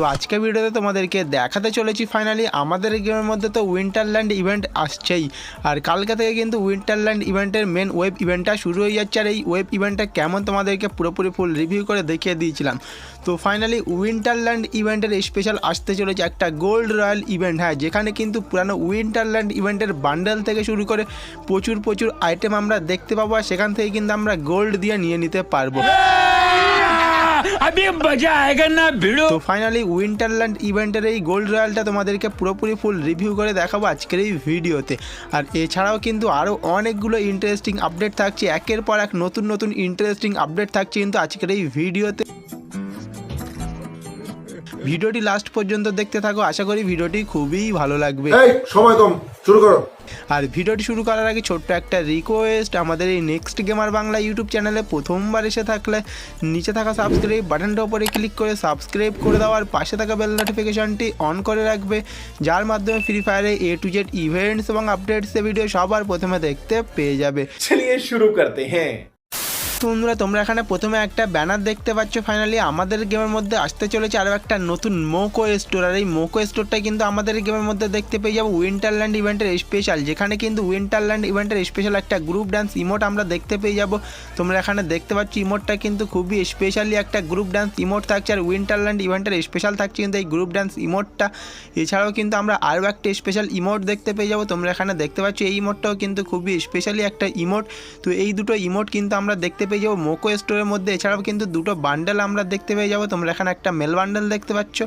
তো আজকে ভিডিওতে তোমাদেরকে দেখাতে চলেছি ফাইনালি আমাদের গেমের মধ্যে তো উইন্টারল্যান্ড ইভেন্ট আসছেই। আর কালকে থেকে কিন্তু উইন্টারল্যান্ড ইভেন্টের মেন ওয়েব ইভেন্টটা শুরু হয়ে যাচ্ছে আর এই ওয়েব ইভেন্টটা কেমন তোমাদেরকে পুরোপুরি ফুল রিভিউ করে দেখিয়ে দিয়েছিলাম। তো ফাইনালি উইন্টারল্যান্ড ইভেন্টের স্পেশাল আসতে চলেছে একটা গোল্ড রয়্যাল ইভেন্ট হ্যাঁ যেখানে কিন্তু পুরানো উইন্টারল্যান্ড ইভেন্টের বান্ডেল থেকে শুরু করে প্রচুর প্রচুর আইটেম আমরা দেখতে পাবো আর সেখান থেকে কিন্তু আমরা গোল্ড দিয়ে নিয়ে নিতে পারব। अभी मजा आएगा ना भिड़ो তো ফাইনালি উইন্টারল্যান্ড ইভেন্টের এই গোল্ড রয়্যালটা তোমাদেরকে পুরোপুরি ফুল রিভিউ করে দেখাবো আজকের এই ভিডিওতে আর এছাড়াও কিন্তু আরও অনেকগুলো ইন্টারেস্টিং আপডেট থাকছে একের পর এক নতুন নতুন ইন্টারেস্টিং আপডেট থাকছে কিন্তু আজকের এই ভিডিওতে ভিডিওটি লাস্ট পর্যন্ত দেখতে থাকো। আশা করি ভিডিওটি খুবই ভালো লাগবে। সময় কম শুরু করো। আর ভিডিওটি শুরু করার আগে ছোট্ট একটা রিকোয়েস্ট আমাদের এই নেক্সট গেমার বাংলা ইউটিউব চ্যানেলে প্রথমবার এসে থাকলে নিচে থাকা সাবস্ক্রাইব বাটনটা উপরে ক্লিক করে সাবস্ক্রাইব করে দাও আর পাশে থাকা বেল নোটিফিকেশনটি অন করে রাখবে যার মাধ্যমে ফ্রি ফায়ারে এ টু জেড ইভেন্টস এবং আপডেটস ভিডিও সবার প্রথমে দেখতে পেয়ে যাবে। চলিয়ে শুরু করতে হ্যাঁ। বন্ধুরা, তোমরা এখানে প্রথমে একটা ব্যানার দেখতে পাচ্ছ। ফাইনালি আমাদের গেমের মধ্যে আসতে চলেছে আরও একটা নতুন মোকো স্টোর আর এই মোকো স্টোরটা কিন্তু আমাদের গেমের মধ্যে দেখতে পেয়ে যাব উইন্টারল্যান্ড ইভেন্টের স্পেশাল যেখানে কিন্তু উইন্টারল্যান্ড ইভেন্টের স্পেশাল একটা গ্রুপ ডান্স ইমোট আমরা দেখতে পেয়ে যাব। তোমরা এখানে দেখতে পাচ্ছ ইমোটটা কিন্তু খুবই স্পেশালি একটা গ্রুপ ডান্স ইমোট থাকছে। আর উইন্টারল্যান্ড ইভেন্টের স্পেশাল থাকছে কিন্তু এই গ্রুপ ডান্স ইমোটটা এছাড়াও কিন্তু আমরা আরও একটা স্পেশাল ইমোট দেখতে পেয়ে যাব। তোমরা এখানে দেখতে পাচ্ছ এই ইমোটটাও কিন্তু খুবই স্পেশালি একটা ইমোট তো এই দুটো ইমোট কিন্তু আমরা দেখতে পেয়ে যাব মোকো স্টোরের মধ্যে। এছাড়াও কিন্তু দুটো বান্ডেল আমরা দেখতে পেয়ে যাব। তোমরা এখানে একটা মেল বান্ডেল দেখতে পাচ্ছ।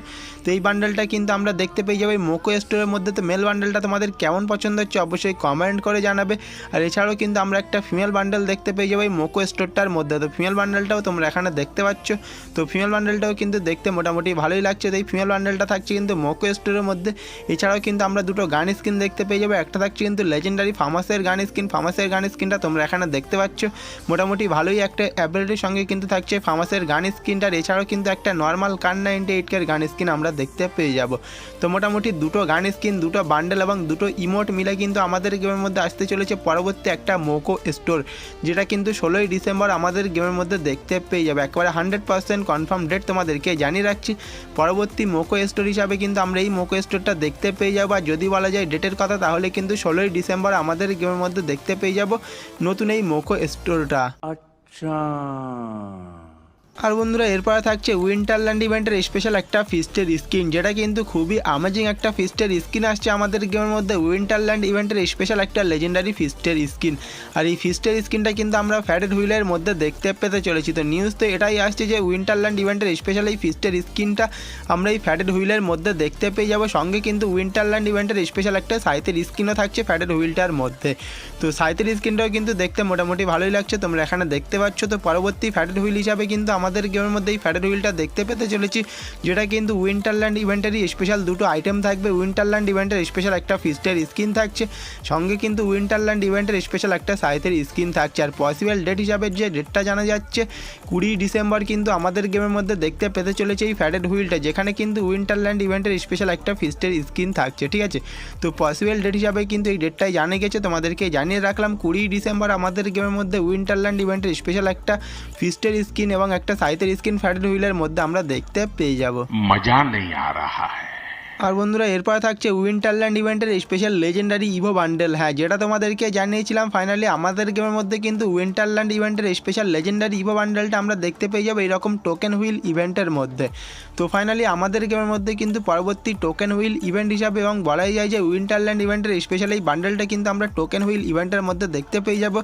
তো এই বান্ডেলটা কিন্তু আমরা দেখতে পেয়ে যাব। মোকো স্টোরের মধ্যে তো মেল বান্ডেলটা তোমাদের কেমন পছন্দ হচ্ছে অবশ্যই কমেন্ট করে জানাবে। আর এছাড়াও কিন্তু আমরা একটা ফিমেল বান্ডেল দেখতে পেয়ে যাব এই মোকো স্টোরটার মধ্যে। তো ফিমেল বান্ডেলটাও তোমরা এখানে দেখতে পাচ্ছ। তো ফিমেল বান্ডেলটাও কিন্তু দেখতে মোটামুটি ভালোই লাগছে। তো এই ফিমেল বান্ডেলটা থাকছে কিন্তু মোকো স্টোরের মধ্যে। এছাড়াও কিন্তু আমরা দুটো গান স্কিন দেখতে পেয়ে যাব। একটা থাকছে কিন্তু লেজেন্ডারি ফার্মাসের গান স্কিন ফার্মাসের গান স্কিনটা তোমরা এখানে দেখতে পাচ্ছ। মোটামুটি ভালোই একটা অ্যাবিলিটির সঙ্গে কিন্তু থাকছে ফার্মাসের গান স্কিনটার। এছাড়াও কিন্তু একটা নর্মাল কান নাইনটি এইট কের গান স্কিন আমরা দেখতে পেয়ে যাব। তো মোটামুটি দুটো গান স্কিন, দুটো বান্ডেল এবং দুটো ইমোট মিলে কিন্তু আমাদের গেমের মধ্যে আসতে চলেছে পরবর্তী একটা মোকো স্টোর যেটা কিন্তু ষোলোই ডিসেম্বর আমাদের গেমের মধ্যে দেখতে পেয়ে যাবে। একেবারে হান্ড্রেড পার্সেন্ট কনফার্ম ডেট তোমাদেরকে জানিয়ে রাখছি। পরবর্তী মোকো স্টোর হিসাবে কিন্তু আমরা এই মোকো স্টোরটা দেখতে পেয়ে যাব। আর যদি বলা যায় ডেটের কথা, তাহলে কিন্তু ষোলোই ডিসেম্বর আমাদের গেমের মধ্যে দেখতে পেয়ে যাব নতুন এই মোকো স্টোরটা 上。আর বন্ধুরা, এরপরে থাকছে উইন্টারল্যান্ড ইভেন্টের স্পেশাল একটা ফিস্টের স্কিন যেটা কিন্তু খুবই অ্যামেজিং একটা ফিস্টের স্কিন আসছে আমাদের গেমের মধ্যে। উইন্টারল্যান্ড ইভেন্টের স্পেশাল একটা লেজেন্ডারি ফিস্টের স্কিন আর এই ফিস্টের স্কিনটা কিন্তু আমরা ফ্যাটেড হুইলের মধ্যে দেখতে পেতে চলেছি। তো নিউজ তো এটাই আসছে যে উইন্টারল্যান্ড ইভেন্টের স্পেশাল এই ফিস্টের স্কিনটা আমরা এই ফ্যাটেড হুইলের মধ্যে দেখতে পেয়ে যাব। সঙ্গে কিন্তু উইন্টারল্যান্ড ইভেন্টের স্পেশাল একটা সাইতের স্কিনও থাকছে ফ্যাটেড হুইলটার মধ্যে। তো সাইতের স্কিনটাও কিন্তু দেখতে মোটামুটি ভালোই লাগছে, তোমরা এখানে দেখতে পাচ্ছ। তো পরবর্তী ফ্যাটেড হুইল হিসাবে কিন্তু আমাদের গেমের মধ্যে এই ফ্যাটেড হুইলটা দেখতে পেতে চলেছি, যেটা কিন্তু উইন্টারল্যান্ড ইভেন্টেরই স্পেশাল দুটো আইটেম থাকবে। উইন্টারল্যান্ড ইভেন্টের স্পেশাল একটা ফিস্টের স্কিন থাকছে, সঙ্গে কিন্তু উইন্টারল্যান্ড ইভেন্টের স্পেশাল একটা সাইতের স্কিন থাকছে। আর পসিবল ডেট হিসাবে যে ডেটটা জানা যাচ্ছে, কুড়ি ডিসেম্বর কিন্তু আমাদের গেমের মধ্যে দেখতে পেতে চলেছে এই ফ্যাটেড হুইলটা, যেখানে কিন্তু উইন্টারল্যান্ড ইভেন্টের স্পেশাল একটা ফিস্টের স্কিন থাকছে, ঠিক আছে? তো পসিবল ডেট হিসাবে কিন্তু এই ডেটটাই জানে গেছে, তোমাদেরকে জানিয়ে রাখলাম, কুড়ি ডিসেম্বর আমাদের গেমের মধ্যে উইন্টারল্যান্ড ইভেন্টের স্পেশাল একটা ফিস্টের স্কিন এবং একটা একটা সাইতের স্ক্রিন ফ্যাটেড হুইলের মধ্যে আমরা দেখতে পেয়ে যাব মজা নেই আ রাহা হ্যাঁ আর বন্ধুরা, এরপরে থাকছে উইন্টারল্যান্ড ইভেন্টের স্পেশাল লেজেন্ডারি ইভো বান্ডেল হ্যাঁ যেটা তোমাদেরকে জানিয়েছিলাম ফাইনালি আমাদের গেমের মধ্যে কিন্তু উইন্টারল্যান্ড ইভেন্টের স্পেশাল লেজেন্ডারি ইভো বান্ডেলটা আমরা দেখতে পেয়ে যাব এরকম টোকেন হুইল ইভেন্টের মধ্যে। তো ফাইনালি আমাদের গেমের মধ্যে কিন্তু পরবর্তী টোকেন হুইল ইভেন্ট হিসাবে এবং বলাই যায় যে উইন্টারল্যান্ড ইভেন্টের স্পেশাল এই বান্ডেলটা কিন্তু আমরা টোকেন হুইল ইভেন্টের মধ্যে দেখতে পেয়ে যাব,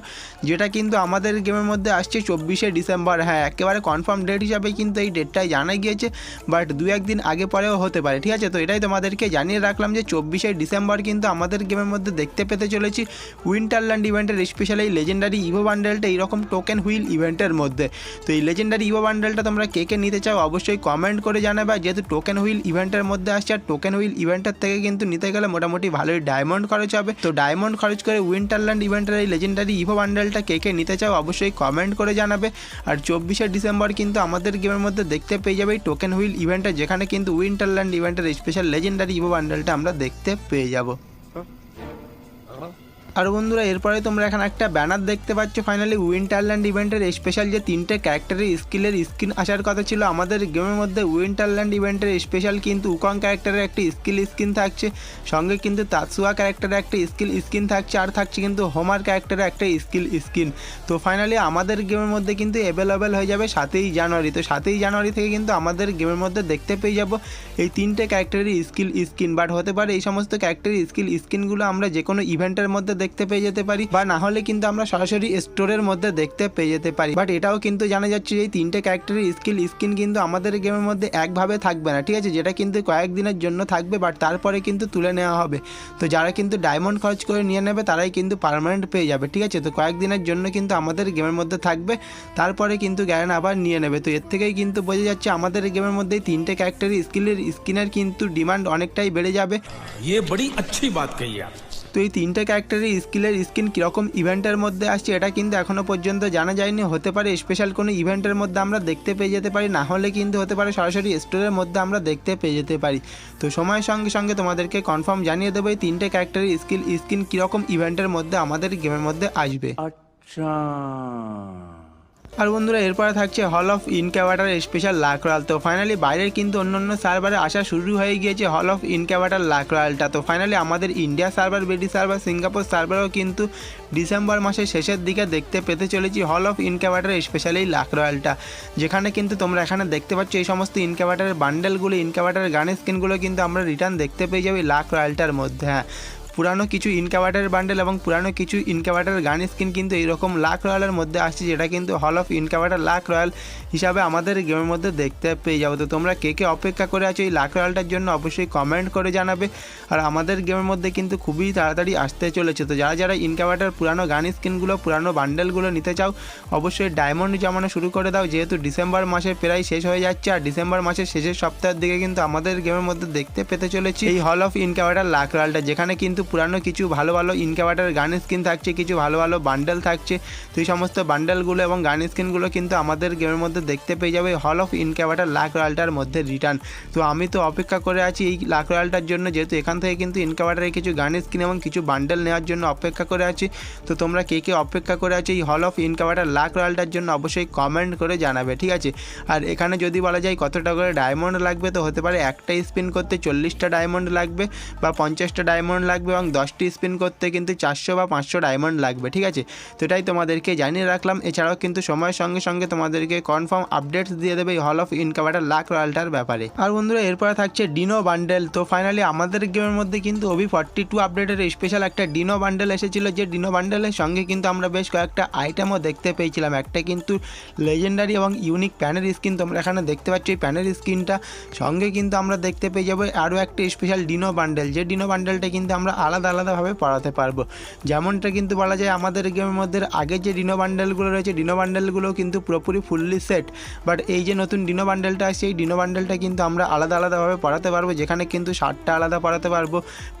যেটা কিন্তু আমাদের গেমের মধ্যে আসছে চব্বিশে ডিসেম্বর। হ্যাঁ একেবারে কনফার্ম ডেট হিসাবে কিন্তু এই ডেটটাই জানা গিয়েছে বাট দু একদিন আগে পরেও হতে পারে, ঠিক আছে? তো এটাই তোমাদেরকে জানিয়ে রাখলাম যে চব্বিশে ডিসেম্বর কিন্তু আমাদের গেমের মধ্যে দেখতে পেতে চলেছি উইন্টারল্যান্ড ইভেন্টের স্পেশাল এই লেজেন্ডারি ইভো বান্ডেলটা এইরকম টোকেন হুইল ইভেন্টের মধ্যে। তো এই লেজেন্ডারি ইভো বান্ডেলটা তোমরা কে কে নিতে চাও অবশ্যই কমেন্ট করে জানাবে। যেহেতু টোকেন হুইল ইভেন্টের মধ্যে আসছে, আর টোকেন হুইল ইভেন্টের থেকে কিন্তু নিতে গেলে মোটামুটি ভালোই ডায়মন্ড খরচ হবে। তো ডায়মন্ড খরচ করে উইন্টারল্যান্ড ইভেন্টের এই লেজেন্ডারি ইভো বান্ডেলটা কে কে নিতে চাও অবশ্যই কমেন্ট করে জানাবে। আর চব্বিশে ডিসেম্বর কিন্তু আমাদের গেমের মধ্যে দেখতে পেয়ে যাবে টোকেন হুইল ইভেন্টটা যেখানে কিন্তু উইন্টারল্যান্ড ইভেন্টের স্পেশাল লেজেন্ডারি ইভো বান্ডেলটা আমরা দেখতে পেয়ে যাব। আর বন্ধুরা, এরপরে তোমরা এখানে একটা ব্যানার দেখতে পাচ্ছ। ফাইনালি উইন্টারল্যান্ড ইভেন্টের স্পেশাল যে তিনটে ক্যারেক্টারের স্কিলের স্কিন আসার কথা ছিল, আমাদের গেমের মধ্যে উইন্টারল্যান্ড ইভেন্টের স্পেশাল কিন্তু উকং ক্যারেক্টারের একটি স্কিল স্কিন থাকছে, সঙ্গে কিন্তু তাৎসুয়া ক্যারেক্টারের একটা স্কিল স্কিন থাকছে, আর থাকছে কিন্তু হোমার ক্যারেক্টারের একটা স্কিল স্কিন তো ফাইনালি আমাদের গেমের মধ্যে কিন্তু অ্যাভেলেবেল হয়ে যাবে সাতই জানুয়ারি। তো সাতই জানুয়ারি থেকে কিন্তু আমাদের গেমের মধ্যে দেখতে পেয়ে যাব এই তিনটে ক্যারেক্টারের স্কিল স্কিন বাট হতে পারে এই সমস্ত ক্যারেক্টারের স্কিল স্কিনগুলো আমরা যে কোনো ইভেন্টের মধ্যে দেখতে পেয়ে যেতে পারি বা না হলে কিন্তু আমরা সরাসরি স্টোরের মধ্যে দেখতে পেয়ে যেতে পারি বাট এটাও কিন্তু জানা যাচ্ছে যে এই তিনটে ক্যারেক্টারের স্কিল স্কিন কিন্তু আমাদের গেমের মধ্যে একভাবে থাকবে না ঠিক আছে যেটা কিন্তু কয়েকদিনের জন্য থাকবে বাট তারপরে কিন্তু তুলে নেওয়া হবে তো যারা কিন্তু ডায়মন্ড খরচ করে নিয়ে নেবে তারাই কিন্তু পার্মানেন্ট পেয়ে যাবে ঠিক আছে তো কয়েকদিনের জন্য কিন্তু আমাদের গেমের মধ্যে থাকবে তারপরে কিন্তু গ্যারেন আবার নিয়ে নেবে তো এর থেকেই কিন্তু বোঝা যাচ্ছে আমাদের গেমের মধ্যে এই তিনটে ক্যারেক্টারের স্কিলের স্কিনের কিন্তু ডিমান্ড অনেকটাই বেড়ে যাবে ये बड़ी अच्छी बात कही आप তো এই তিনটে ক্যারেক্টারের স্কিলের স্কিন কীরকম ইভেন্টের মধ্যে আসছে, এটা কিন্তু এখনও পর্যন্ত জানা যায়নি। হতে পারে স্পেশাল কোনো ইভেন্টের মধ্যে আমরা দেখতে পেয়ে যেতে পারি, না হলে কিন্তু হতে পারে সরাসরি স্টোরের মধ্যে আমরা দেখতে পেয়ে যেতে পারি। তো সময়ের সঙ্গে সঙ্গে তোমাদেরকে কনফার্ম জানিয়ে দেবো, এই তিনটে ক্যারেক্টারের স্কিল স্কিন কীরকম ইভেন্টের মধ্যে আমাদের গেমের মধ্যে আসবে। আর বন্ধুরা, এরপরে থাকছে হল of incubator special luck royale তো ফাইনালি বাইরের কিন্তু অন্য অন্য সার্ভারে আসা শুরু হয়ে গিয়েছে হল অফ ইনক্যাভাটার লাক রয়ালটা তো ফাইনালি আমাদের India server BD server Singapore সার্ভারও কিন্তু ডিসেম্বর মাসের শেষের দিকে দেখতে পেতে চলেছি হল অফ ইনক্যাভাটার স্পেশাল এই লাক রয়ালটা যেখানে কিন্তু তোমরা এখানে দেখতে পাচ্ছ এই সমস্ত ইনক্যাভাটারের বান্ডেলগুলো ইনক্যাভাটারের গানের স্কিনগুলো কিন্তু আমরা রিটার্ন দেখতে পেয়ে যাব লাক রয়ালটার মধ্যে হ্যাঁ। পুরানো কিছু ইনকাভার্টারের বান্ডেল এবং পুরানো কিছু ইনকাভার্টারের গান স্কিন কিন্তু এইরকম লাক রয়্যালের মধ্যে আসছে, যেটা কিন্তু হল অফ ইনকাভার্টার লাক রয়্যাল হিসাবে আমাদের গেমের মধ্যে দেখতে পেয়ে যাব। তো তোমরা কে কে অপেক্ষা করে আছো এই লাক রয়্যালটার জন্য অবশ্যই কমেন্ট করে জানাবে। আর আমাদের গেমের মধ্যে কিন্তু খুবই তাড়াতাড়ি আসতে চলেছে। তো যারা যারা ইনকাভার্টার পুরানো গান স্কিনগুলো, পুরানো বান্ডেলগুলো নিতে চাও, অবশ্যই ডায়মন্ড জমানো শুরু করে দাও। যেহেতু ডিসেম্বর মাসে প্রায় শেষ হয়ে যাচ্ছে আর ডিসেম্বর মাসের শেষের সপ্তাহের দিকে কিন্তু আমাদের গেমের মধ্যে দেখতে পেতে চলেছি এই হল অফ ইনকাভার্টার লাক রয়্যালটা যেখানে কিন্তু পুরানো কিছু ভালো ভালো ইনকাভার্টার গান স্কিন থাকছে, কিছু ভালো ভালো বান্ডেল থাকছে। তো এই সমস্ত বান্ডেলগুলো এবং গান স্কিনগুলো কিন্তু আমাদের গেমের মধ্যে দেখতে পেয়ে যাবে হল অফ ইনকাভার্টার লাক রয়্যালটার মধ্যে রিটার্ন তো আমি তো অপেক্ষা করে আছি এই লাক রয়্যালটার জন্য, যেহেতু এখান থেকে কিন্তু ইনকাভার্টারের কিছু গান স্কিন এবং কিছু বান্ডেল নেওয়ার জন্য অপেক্ষা করে আছি। তো তোমরা কে কে অপেক্ষা করে আছো এই হল অফ ইনকাভার্টার লাক রয়্যালটার জন্য অবশ্যই কমেন্ট করে জানাবে, ঠিক আছে? আর এখানে যদি বলা যায় কত টাকা করে ডায়মন্ড লাগবে, তো হতে পারে একটা স্পিন করতে চল্লিশটা ডায়মন্ড লাগবে বা পঞ্চাশটা ডায়মন্ড লাগবে এবং দশটি স্পিন করতে কিন্তু চারশো বা পাঁচশো ডায়মন্ড লাগবে, ঠিক আছে? তো এটাই তোমাদেরকে জানিয়ে রাখলাম। এছাড়াও কিন্তু সময়ের সঙ্গে সঙ্গে তোমাদেরকে কনফার্ম আপডেটস দিয়ে দেবে এই হল অফ ইনকাভার্টার লাক রয়্যালটার ব্যাপারে। আর বন্ধুরা, এরপরে থাকছে ডিনো বান্ডেল তো ফাইনালি আমাদের গেমের মধ্যে কিন্তু ওভি ফর্টি টু আপডেটের স্পেশাল একটা ডিনো বান্ডেল এসেছিল, যে ডিনো বান্ডেলের সঙ্গে কিন্তু আমরা বেশ কয়েকটা আইটেমও দেখতে পেয়েছিলাম। একটা কিন্তু লেজেন্ডারি এবং ইউনিক প্যানের স্কিন তোমরা এখানে দেখতে পাচ্ছ। এই প্যানের স্কিনটা সঙ্গে কিন্তু আমরা দেখতে পেয়ে যাব আরও একটা স্পেশাল ডিনো বান্ডেল যে ডিনো বান্ডেলটা কিন্তু আমরা আলাদা আলাদাভাবে পড়াতে পারব। যেমনটা কিন্তু বলা যায়, আমাদের গেমের মধ্যে আগে যে ডিনো বান্ডেলগুলো রয়েছে ডিনো বান্ডেলগুলো কিন্তু পুরোপুরি ফুললি সেট বাট এই যে নতুন ডিনো বান্ডেলটা আসছে, এই ডিনো বান্ডেলটা কিন্তু আমরা আলাদা আলাদাভাবে পড়াতে পারব। যেখানে কিন্তু শার্টটা আলাদা পড়াতে পারব,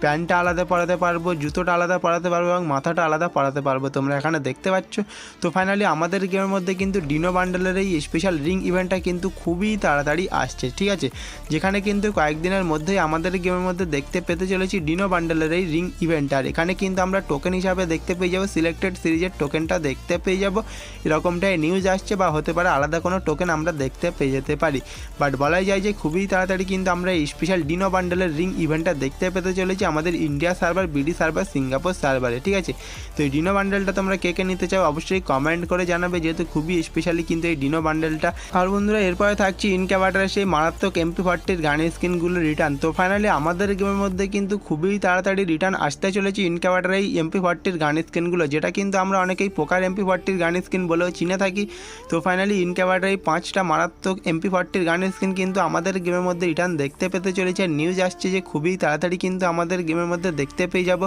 প্যান্টটা আলাদা পড়াতে পারব, জুতোটা আলাদা পড়াতে পারব এবং মাথাটা আলাদা পড়াতে পারব। তোমরা এখানে দেখতে পাচ্ছ। তো ফাইনালি আমাদের গেমের মধ্যে কিন্তু ডিনো বান্ডেলের এই স্পেশাল রিং ইভেন্টটা কিন্তু খুবই তাড়াতাড়ি আসছে, ঠিক আছে? যেখানে কিন্তু কয়েকদিনের মধ্যেই আমাদের গেমের মধ্যে দেখতে পেতে চলেছি ডিনো বান্ডেলের এই রিং ইভেন্ট আর এখানে কিন্তু আমরা টোকেন হিসাবে দেখতে পেয়ে যাব সিলেক্টেড সিরিজের টোকেনটা দেখতে পেয়ে যাব। এরকমটাই নিউজ আসছে বা হতে পারে আলাদা টোকেন আমরা দেখতে পেয়ে যেতে পারি। বাট বলাই যায় যে খুবই তাড়াতাড়ি কিন্তু আমরা এই স্পেশাল ডিনো বান্ডেলের রিং ইভেন্টটা দেখতে পেতে চলেছি আমাদের India server BD server Singapore সার্ভারে ঠিক আছে? তো এই ডিনো বান্ডেলটা তোমরা কে কে নিতে চাও অবশ্যই কমেন্ট করে জানাবে, যেহেতু খুবই স্পেশালি কিন্তু এই ডিনো বান্ডেলটা আর বন্ধুরা, এরপরে থাকছে ইনক্যাভাটারের সেই মারাত্মক এমপি ফর্টির গানের স্কিনগুলো রিটার্ন তো ফাইনালি আমাদের গেমের মধ্যে কিন্তু খুবই তাড়াতাড়ি রিটার্ন আসতে চলেছে ইনক্যাভাটার এই এমপি ফর্টির গানের স্কিনগুলো যেটা কিন্তু আমরা অনেকেই পোকার এমপি ফর্টির গানের স্কিন বলেও চিনে থাকি। তো ফাইনালি ইনক্যাভাটার এই পাঁচটা মারাত্মক এমপি ফর্টির গানের স্কিন কিন্তু আমাদের গেমের মধ্যে রিটার্ন দেখতে পেতে চলেছে। নিউজ আসছে যে খুবই তাড়াতাড়ি কিন্তু আমাদের গেমের মধ্যে দেখতে পেয়ে যাব।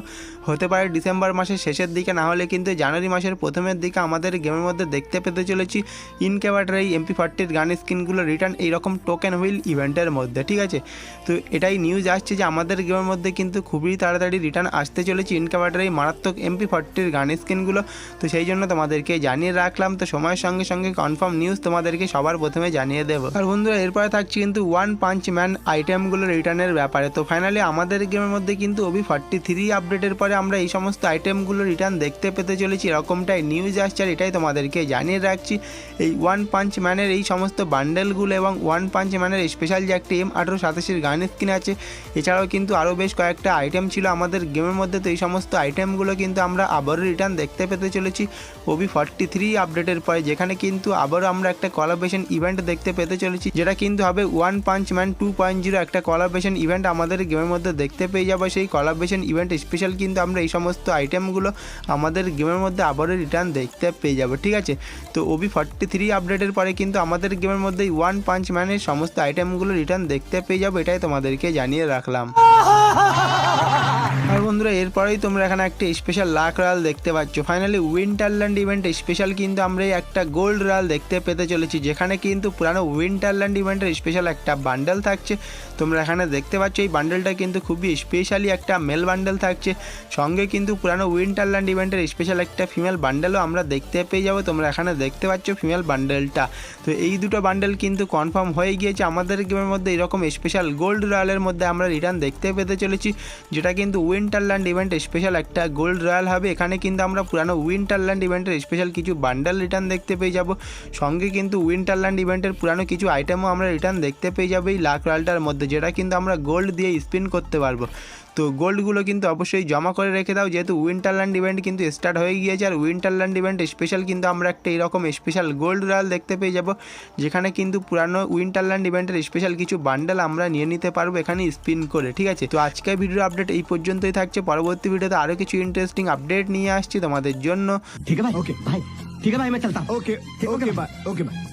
হতে পারে ডিসেম্বর মাসের শেষের দিকে, না হলে কিন্তু জানুয়ারি মাসের প্রথমের দিকে আমাদের গেমের মধ্যে দেখতে পেতে চলেছি ইনক্যাভাটার এই এমপি ফর্টির গান স্কিনগুলো রিটার্ন এইরকম টোকেন হুইল ইভেন্টের মধ্যে, ঠিক আছে? তো এটাই নিউজ আসছে যে আমাদের গেমের মধ্যে কিন্তু খুবই তাড়াতাড়ি রিটার্ন আসতে চলেছে ইনকাভার্টার এই মারাত্মক এমপি ফর্টির গান স্কিনগুলো তো সেই জন্য তোমাদেরকে জানিয়ে রাখলাম। তো সময়ের সঙ্গে সঙ্গে কনফার্ম নিউজ তোমাদেরকে সবার প্রথমে জানিয়ে দেবো। আর বন্ধুরা, এরপরে থাকছে কিন্তু ওয়ান পাঞ্চ ম্যান আইটেমগুলো রিটার্নের ব্যাপারে। তো ফাইনালি আমাদের গেমের মধ্যে কিন্তু ওবি ফর্টি থ্রি আপডেটের পরে আমরা এই সমস্ত আইটেমগুলো রিটার্ন দেখতে পেতে চলেছি। এরকমটাই নিউজ আসছে আর এটাই তোমাদেরকে জানিয়ে রাখছি। এই ওয়ান পাঞ্চ ম্যানের এই সমস্ত বান্ডেলগুলো এবং ওয়ান পাঞ্চ ম্যানের স্পেশাল যে একটি এম আঠেরো সাতাশের গান স্কিন আছে, এছাড়াও কিন্তু আরও বেশ কয়েকটা আইটেম ছিল আমাদের গেমের মধ্যে। তো এই সমস্ত আইটেমগুলো কিন্তু আমরা আবারও রিটার্ন দেখতে পেতে চলেছি ওবি ফর্টি থ্রি আপডেটের পরে, যেখানে কিন্তু আবারও আমরা কলাবেশন ইভেন্ট দেখতে পেতে চলেছি, যেটা কিন্তু হবে one punch man two point zero একটা কলাবেশন ইভেন্ট আমাদের গেমের মধ্যে দেখতে পেয়ে যাব। সেই কলাবেশন ইভেন্ট স্পেশাল কিন্তু আমরা এই সমস্ত আইটেমগুলো আমাদের গেমের মধ্যে আবারও রিটার্ন দেখতে পেয়ে যাব, ঠিক আছে? তো ওবি ফর্টি থ্রি আপডেটের পরে কিন্তু আমাদের গেমের মধ্যে ওয়ান পাঞ্চ ম্যানের সমস্ত আইটেমগুলো রিটার্ন দেখতে পেয়ে যাব, এটাই তোমাদেরকে জানিয়ে রাখলাম। আর বন্ধুরা, এরপরেই তোমরা এখানে একটা স্পেশাল লাক রয়াল দেখতে পাচ্ছ। ফাইনালি উইন্টারল্যান্ড ইভেন্ট স্পেশাল কিন্তু আমরা একটা গোল্ড রয়াল দেখতে পেতে চলেছি, যেখানে কিন্তু পুরানো উইন্টারল্যান্ড ইভেন্টের স্পেশাল একটা বান্ডেল থাকছে। তোমরা এখানে দেখতে পাচ্ছ, এই বান্ডেলটা কিন্তু খুবই স্পেশালি একটা মেল বান্ডেল থাকছে। সঙ্গে কিন্তু পুরানো উইন্টারল্যান্ড ইভেন্টের স্পেশাল একটা ফিমেল বান্ডেলও আমরা দেখতে পেয়ে যাব। তোমরা এখানে দেখতে পাচ্ছ ফিমেল বান্ডেলটা তো এই দুটো বান্ডেল কিন্তু কনফার্ম হয়ে গিয়েছে। আমাদের গেমের মধ্যে এরকম স্পেশাল গোল্ড রয়্যালের মধ্যে আমরা রিটার্ন দেখতে পেতে চলেছি, যেটা কিন্তু উইন্টারল্যান্ড ইভেন্ট স্পেশাল একটা গোল্ড রয়্যাল হবে। এখানে কিন্তু আমরা পুরানো উইন্টারল্যান্ড ইভেন্টের স্পেশাল কিছু বান্ডেল রিটার্ন দেখতে পেয়ে যাব। সঙ্গে কিন্তু কিন্তু উইন্টারল্যান্ড ইভেন্টের পুরানো কিছু আইটেমও আমরা রিটার্ন দেখতে পেয়ে যাব এই লাখ রালটার মধ্যে, যেটা কিন্তু আমরা গোল্ড দিয়ে স্পিন করতে পারব। তো গোল্ডগুলো কিন্তু অবশ্যই জমা করে রেখে দাও, যেহেতু উইন্টারল্যান্ড ইভেন্ট কিন্তু স্টার্ট হয়ে গিয়েছে, আর উইন্টারল্যান্ড ইভেন্ট স্পেশাল কিন্তু আমরা একটা এরকম স্পেশাল গোল্ড রয়াল দেখতে পেয়ে যাব, যেখানে কিন্তু পুরানো উইন্টারল্যান্ড ইভেন্টের স্পেশাল কিছু বান্ডেল আমরা নিয়ে নিতে পারব এখানে স্পিন করে, ঠিক আছে? তো আজকের ভিডিও আপডেট এই পর্যন্তই থাকছে, পরবর্তী ভিডিওতে আরও কিছু ইন্টারেস্টিং আপডেট নিয়ে আসছি তোমাদের জন্য। ঠিক আছে ওকে ভাই ठीक है भाई मैं चलता okay okay bye okay bye